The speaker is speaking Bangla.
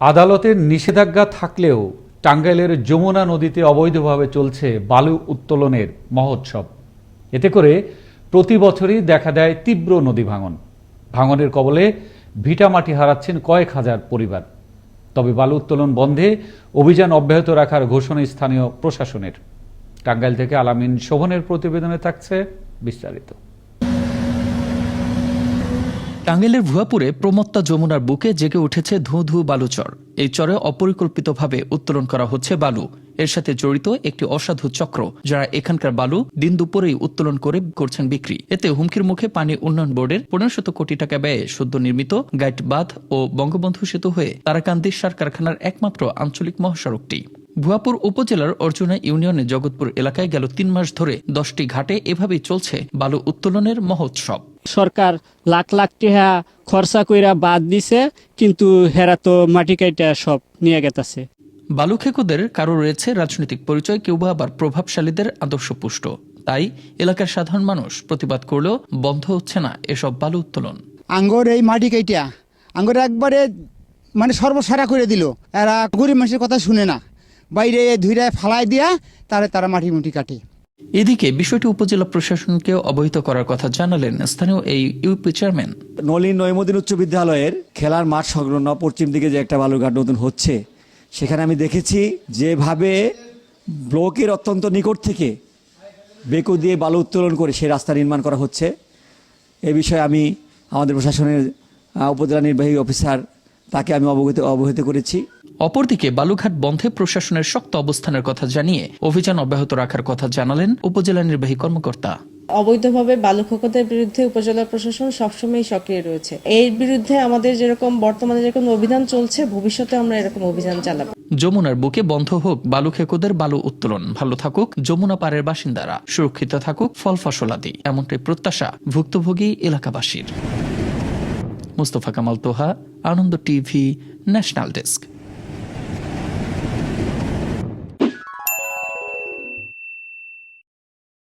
আদালতের নিষেধাজ্ঞা থাকলেও টাঙ্গাইলের যমুনা নদীতে অবৈধভাবে চলছে বালু উত্তোলনের মহোৎসব। এতে করে প্রতি বছরই দেখা দেয় তীব্র নদী ভাঙন। ভাঙনের কবলে ভিটামাটি হারাচ্ছেন কয়েক হাজার পরিবার। তবে বালু উত্তোলন বন্ধে অভিযান অব্যাহত রাখার ঘোষণা স্থানীয় প্রশাসনের। টাঙ্গাইল থেকে আলামিন শোভনের প্রতিবেদনে থাকছে বিস্তারিত। টাঙ্গাইলের ভুয়াপুরে প্রমত্তা যমুনার বুকে জেগে উঠেছে ধু ধু বালুচর। এই চরে অপরিকল্পিতভাবে উত্তোলন করা হচ্ছে বালু। এর সাথে জড়িত একটি অসাধু চক্র, যারা এখানকার বালু দিন দুপুরেই উত্তোলন করে করছেন বিক্রি। এতে হুমকির মুখে পানি উন্নয়ন বোর্ডের পনেরো শত কোটি টাকা ব্যয়ে সদ্য নির্মিত গাইড বাঁধ ও বঙ্গবন্ধু সেতু হয়ে তারাকান্দি সার কারখানার একমাত্র আঞ্চলিক মহাসড়কটি। ভুয়াপুর উপজেলার অর্জুনা ইউনিয়নের জগৎপুর এলাকায় গেল তিন মাস ধরে দশটি ঘাটে এভাবেই চলছে বালু উত্তোলনের মহোৎসব। সরকার লাখ লাখ টাকা খরচা কইরা বাদ দিছে কিন্তু হেরা তো মাটি কাইটা সব নিয়ে গেতাছে। বালু খেকোদের কারও রয়েছে রাজনৈতিক পরিচয় কেউ বা আবার প্রভাবশালীদের আদর্শ পুষ্ট তাই এলাকার সাধারণ মানুষ প্রতিবাদ করলেও বন্ধ হচ্ছে না এসব বালু উত্তোলন। আঙ্গর এই মাটি কাইটা আঙ্গর একবারে মানে সর্বসারা করে দিল। এরা গরিব মানুষের কথা শুনে না। বাইরে ধুইরায় ফালাই দিয়া তারে তারা মাটি মুটি কাটে। এদিকে বিষয়টি উপজেলা প্রশাসনকে অবহিত করার কথা জানালেন স্থানীয় এই ইউপি চেয়ারম্যান। নলিন নৈমদিন উচ্চ বিদ্যালয়ের খেলার মাঠ সংলগ্ন পশ্চিম দিকে যে একটা বালুঘাট নতুন হচ্ছে, সেখানে আমি দেখেছি যেভাবে ব্লকের অত্যন্ত নিকট থেকে বেকু দিয়ে বালু উত্তোলন করে সেই রাস্তা নির্মাণ করা হচ্ছে। এ বিষয়ে আমি আমাদের প্রশাসনের উপজেলা নির্বাহী অফিসার তাকে আমি অবগত, অবহিত করেছি। অপরদিকে বালুঘাট বন্ধে প্রশাসনের শক্ত অবস্থানের কথা জানিয়ে অভিযান অব্যাহত রাখার কথা জানালেন উপজেলা নির্বাহী কর্মকর্তা। অবৈধভাবে বালু খোকতের বিরুদ্ধে উপজেলা প্রশাসন সবসময় সক্রিয় রয়েছে। এর বিরুদ্ধে আমাদের যেরকম বর্তমানে যেরকম অভিযান চলছে ভবিষ্যতে আমরা এরকম অভিযান চালাবো। যমুনার বুকে বন্ধ হোক বালু খেকোদের বালু উত্তোলন। ভালো থাকুক যমুনা পাড়ের বাসিন্দারা। সুরক্ষিত থাকুক ফল ফসলাদি এমনটাই প্রত্যাশা ভুক্তভোগী এলাকাবাসীর। Mustafa Kamal Toha Ananda TV national desk.